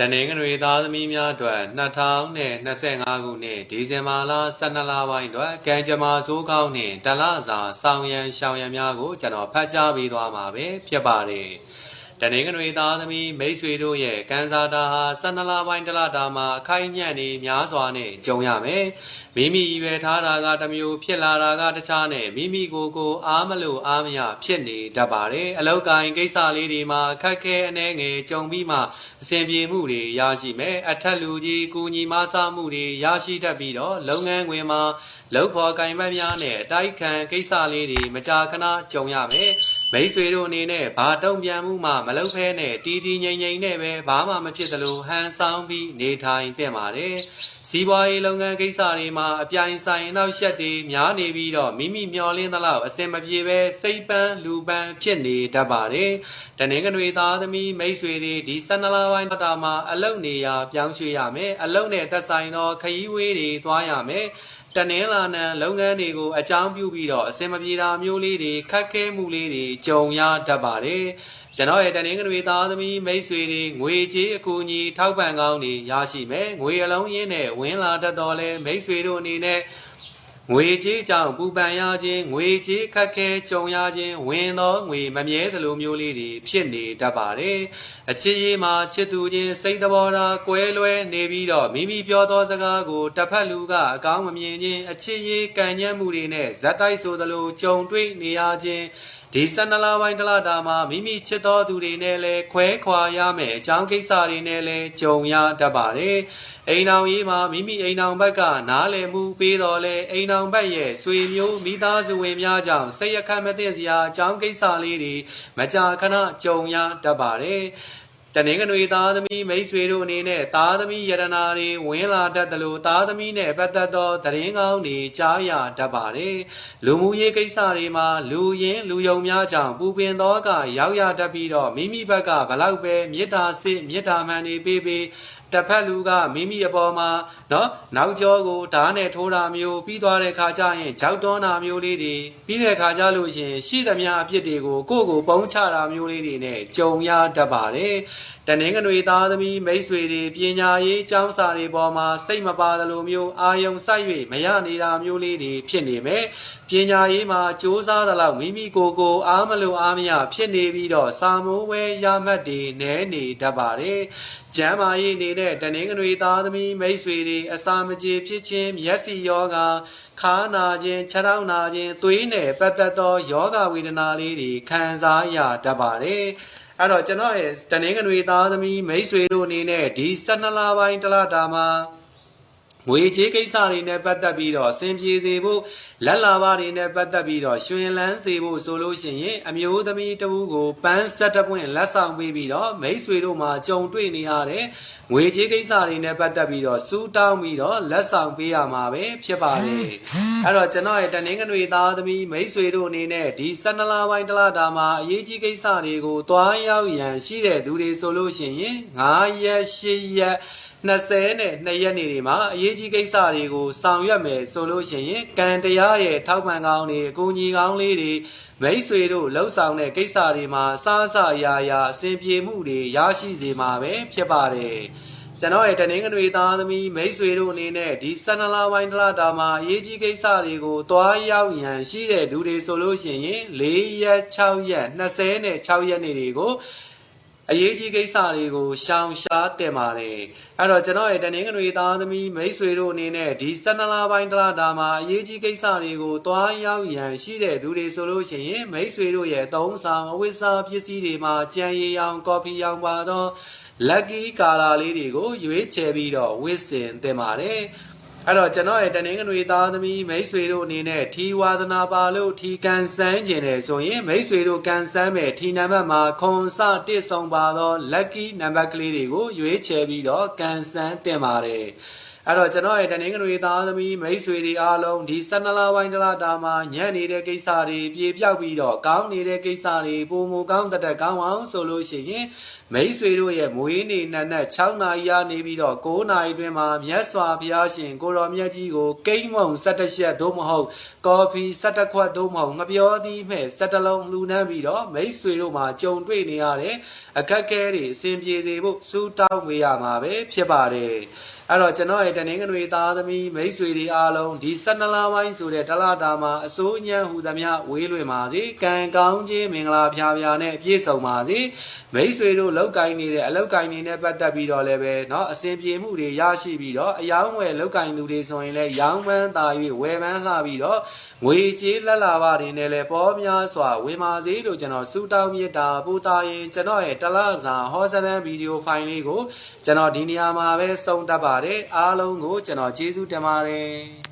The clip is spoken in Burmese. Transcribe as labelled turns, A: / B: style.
A: တနင်္ဂနွေသားသမီးများအတွက်2025ခုနှစ်ဒီဇင်ဘာလ12လပိုင်းအတွက်ကံကြမ္မာစိုးကောင်းနှင့်တလစာဆောင်ရန်ရှောင်ရန်များကိုကျွန်တော်ဖတ်ကြားပေးသွားမှာပဲဖြစ်ပါတယ်။ တနင်္ဂနွေသားသမီးမိတ်ဆွေတို့ရဲ့ကံစားတာဟာ12လပိုင်းတလတာမှာအခိုင်ညံ့နေများစွာနဲ့ကြုံရမယ်။မိမိရွယ်ထားတာကတစ်မျိုးဖြစ်လာတာကတခြားနဲ့မိမိကိုယ်ကိုအားမလို့အားမရဖြစ်နေတတ်ပါတယ်။အလောက်ကိုင်းကိစ္စလေးတွေမှာခက်ခဲအနေငယ်ကြုံပြီးမှအဆင်ပြေမှုတွေရရှိမယ်။အထက်လူကြီးကူညီမဆမှုတွေရရှိတတ်ပြီးတော့လုပ်ငန်းခွင်မှာလုပ်ဖော်ကင်ပတ်များနဲ့အတိုက်ခံကိစ္စလေးတွေမကြာခဏကြုံရမယ်။ မိတ်ဆွေတို့အနေနဲ့ဘာတုံ့ပြန်မှုမှမလုပ်ဖဲနဲ့တီးတီးငိမ့်ငိမ့်နဲ့ပဲဘာမှမဖြစ်သလိုဟန်ဆောင်ပြီးနေထိုင်တင်ပါတယ်။စီးပွားရေးလုပ်ငန်းကိစ္စတွေမှာအပြိုင်ဆိုင်နောက်ရက်တွေများနေပြီးတော့မိမိမျှော်လင့်သလောက်အဆင်မပြေပဲစိတ်ပန်းလူပန်းဖြစ်နေတတ်ပါတယ်။တနင်္ဂနွေသားသမီးမိတ်ဆွေတွေဒီ12လပိုင်းတာမှာအလုံနေရာပြောင်းရွှေ့ရမယ်။အလုံနဲ့သက်ဆိုင်သောခရီးဝေးတွေသွားရမယ်။တနင်္လာနံလုပ်ငန်းတွေကိုအကြောင်းပြုပြီးတော့အစင်မပြေတာမျိုးလေးတွေခက်ခဲမှုလေးတွေကြုံရတတ်ပါတယ်ကျွန်တော်ရဲ့တနင်္ဂနွေသားသမီးမိတ်ဆွေတွေငွေကြေးအကူအညီထောက်ပံ့ကောင်းတွေရရှိမယ်ငွေအလုံးရင်းနဲ့ဝင်လာတတ်တော်လဲမိတ်ဆွေတို့အနေနဲ့ ငွေကြေးကြောင့်ပူပန်ရခြင်းငွေကြေးခက်ခဲကြုံရခြင်းဝင်သောငွေမမြဲသလိုမျိုးလေးတွေဖြစ်နေတတ်ပါတယ်အချစ်ရေးမှာချစ်သူချင်းစိတ်တော်ရာကွဲလွဲနေပြီးတော့မိမိပြောသောစကားကိုတစ်ဖက်လူကအကောင်းမမြင်ခြင်းအချစ်ရေးကံညံ့မှုတွေနဲ့ဇက်တိုက်ဆိုသလိုကြုံတွေ့နေရခြင်းဒီ12လပိုင်းတလတာမှာမိမိချစ်တော်သူတွေနဲ့လည်းခွဲခွာရမယ်အကြောင်းကိစ္စတွေနဲ့လည်းကြုံရတတ်ပါတယ်အိမ်အောင်ရေးမှာမိမိအိမ်အောင်ဘက်ကနားလည်မှုပေးတော်လဲအိမ်အောင်ဘက်ရဲ့ဆွေမျိုးမိသားစုဝင်များကြောင့်စိတ်ရခတ်မသိစရာအကြောင်းကိစ္စလေးတွေမကြာခဏကြုံရတတ်ပါတယ် တနင်္ဂနွေသားသမီးမိတ်ဆွေတို့အနေနဲ့သားသမီးယရနာတွေဝင်လာတတ်တယ်လို့သားသမီးနဲ့ပတ်သက်သောသတင်းကောင်းတွေကြားရတတ်ပါတယ်လူမှုရေးကိစ္စတွေမှာလူရင်းလူယုံများကြောင့်ပူပင်သောကရောက်ရတတ်ပြီးတော့မိမိဘက်ကဘလောက်ပဲမေတ္တာစစ်မေတ္တာမှန်တွေပေးပေး တစ်ဖက်လူကမိမိအပေါ်မှာနော်နောက်ကျောကိုဓာတ်နဲ့ထိုးတာမျိုးပြီးသွားတဲ့ခါကျရင်ကြောက်တွန်းတာမျိုးလေးတွေပြီးတဲ့ခါကျလို့ရှင်ရှိသမျှအဖြစ်တွေကိုကိုယ့်ကိုပုံချတာမျိုးလေးတွေနဲ့ကြုံရတတ်ပါတယ်တနင်္ဂနွေသားသမီးမိတ်ဆွေတွေပညာရေးကျောင်းစာတွေပေါ်မှာစိတ်မပါသလိုမျိုးအာယုံစိုက်၍မရနေတာမျိုးလေးတွေဖြစ်နေမယ် ပညာရေးမှာစ조사သလောက်မိမိကိုယ်ကိုအားမလို့အားမရဖြစ်နေပြီးတော့စာမိုးဝဲရမှတ်တွေနဲနေတတ်ပါတယ်ကျမ်းမာရေးနေတဲ့တနင်္ဂနွေသားသမီးမိတ်ဆွေတွေအစာမကြေဖြစ်ခြင်းမျက်စိယောဂခါနာခြင်းခြေထောက်နာခြင်းသွေးနဲ့ပတ်သက်သောယောဂဝေဒနာလေးတွေခံစားရတတ်ပါတယ်အဲ့တော့ကျွန်တော်ရဲ့တနင်္ဂနွေသားသမီးမိတ်ဆွေတို့အနေနဲ့ဒီ12လပိုင်းတလတာမှာ ငွေကြေးကိစ္စတွေနဲ့ပတ်သက်ပြီးတော့စင်ပြေစေဖို့လက်လာပါတွေနဲ့ပတ်သက်ပြီးတော့ရွှင်လန်းစေဖို့ဆိုလို့ရှိရင်အမျိုးသမီးတဦးကိုပန်းဆက်တပွင့်လက်ဆောင်ပေးပြီးတော့မိတ်ဆွေတို့မှာကြုံတွေ့နေရတဲ့ငွေကြေးကိစ္စတွေနဲ့ပတ်သက်ပြီးတော့စူးတောင်းပြီးတော့လက်ဆောင်ပေးရမှာပဲဖြစ်ပါတယ်အဲ့တော့ကျွန်တော်ရဲ့တနင်္ဂနွေသားသမီးမိတ်ဆွေတို့အနေနဲ့ဒီ12လပိုင်းတလတာမှာအရေးကြီးကိစ္စတွေကိုတွားရောက်ရန်ရှိတဲ့သူတွေဆိုလို့ရှိရင်9ရက်10ရက် 20နဲ့2ရက်နေတွေမှာအရေးကြီးကိစ္စတွေကိုဆောင်ရွက်မယ်ဆိုလို့ရှိရင်ကံတရားရဲ့ထောက်ပံ့ကောင်းတွေအကူအညီကောင်းလေးတွေမိတ်ဆွေတို့လှုပ်ဆောင်တဲ့ကိစ္စတွေမှာစားစရာရာအစဉ်ပြေမှုတွေရရှိစေမှာပဲဖြစ်ပါတယ်ကျွန်တော်ရဲ့တနင်္ဂနွေသားသမီးမိတ်ဆွေတို့အနေနဲ့ဒီ12လပိုင်းတလတာမှာအရေးကြီးကိစ္စတွေကိုတွားရောက်ရန်ရှိတဲ့သူတွေဆိုလို့ရှိရင်4ရက်6ရက်20နဲ့6ရက်နေတွေကို အရေးကြီးကိစ္စတွေကိုရှောင်ရှားတင်ပါတယ်အဲ့တော့ကျွန်တော်ရဲ့တနင်္ဂနွေသားသမီးမိတ်ဆွေတို့အနေနဲ့ဒီ12လပိုင်းတလတာမှာအရေးကြီးကိစ္စတွေကိုတွားရောက်ရန်ရှိတဲ့သူတွေဆိုလို့ရှိရင်မိတ်ဆွေတို့ရဲ့သုံးဆောင်အဝိစာပစ္စည်းတွေမှာကြံရည်ရောင်ကော်ဖီရောင်ပါတော့ lucky ကာလာလေးတွေကိုရွေးချယ်ပြီးတော့ဝစ်စင်တင်ပါတယ် အဲ့တော့ကျွန်တော်ရဲ့တနင်္ဂနွေသားသမီးမိတ်ဆွေတို့အနေနဲ့ထီဝါသနာပါလို့ထီကန်စမ်းကျင်တယ်ဆိုရင်မိတ်ဆွေတို့ကန်စမ်းမဲ့ထီနံပါတ်မှာခွန်စတစ်ဆောင်ပါသော lucky နံပါတ်ကလေးတွေကိုရွေးချယ်ပြီးတော့ကန်စမ်းတင်ပါတယ် အဲ့တော့ကျွန်တော်ရဲ့တနင်္ဂနွေသားသမီးမိတ်ဆွေတွေအားလုံးဒီ12လပိုင်းတလတာမှာညံ့နေတဲ့ကိစ္စတွေပြေပြောက်ပြီးတော့ကောင်းနေတဲ့ကိစ္စတွေပုံမူကောင်းတဲ့ကောင်းအောင်ဆိုလို့ရှိရင်မိတ်ဆွေတို့ရဲ့မွေးနေ့နက်နက်6နာရီရနေပြီးတော့9နာရီတွင်မှာမြတ်စွာဘုရားရှင်ကိုတော်မြတ်ကြီးကိုကိန်းမုံ17ချက်သို့မဟုတ်ကော်ဖီ17ခွက်သို့မဟုတ်ငပြောသီးမဲ့17လုံးလှူနှမ်းပြီးတော့မိတ်ဆွေတို့မှာကြုံတွေ့နေရတဲ့အခက်အခဲတွေအစဉ်ပြေစေဖို့စူးတောင်းပေးရမှာပဲဖြစ်ပါတယ် အဲ့တော့ကျွန်တော်ရဲ့တနင်္ဂနွေသားသမီးမိတ်ဆွေတွေအားလုံးဒီ12လပိုင်းဆိုတဲ့တလတာမှာအစိုးအညံဟူသမျှဝေးလွင်ပါစေကံကောင်းခြင်းမင်္ဂလာဖျားဖျားနဲ့ပြည့်စုံပါစေမိတ်ဆွေတို့လောက်ကင်နေတဲ့အလောက်ကင်နေနဲ့ပတ်သက်ပြီးတော့လည်းပဲเนาะအစဉ်ပြေမှုတွေရရှိပြီးတော့အယောင်းဝယ်လောက်ကင်သူတွေဆိုရင်လည်းရောင်းပန်းသာ၍ဝယ်ပန်းလှပြီးတော့ငွေကြေးလက်လာပါတွေနဲ့လည်းပေါ်များစွာဝေမာစေလို့ကျွန်တော်စူတောင်းမြတ်တာပူတာရင်ကျွန်တော်ရဲ့တလစာဟောစရန်ဗီဒီယိုဖိုင်လေးကိုကျွန်တော်ဒီနေရာမှာပဲစုံတက် ပါတယ်အားလုံးကိုကျွန်တော်ကျေးဇူးတင်ပါတယ်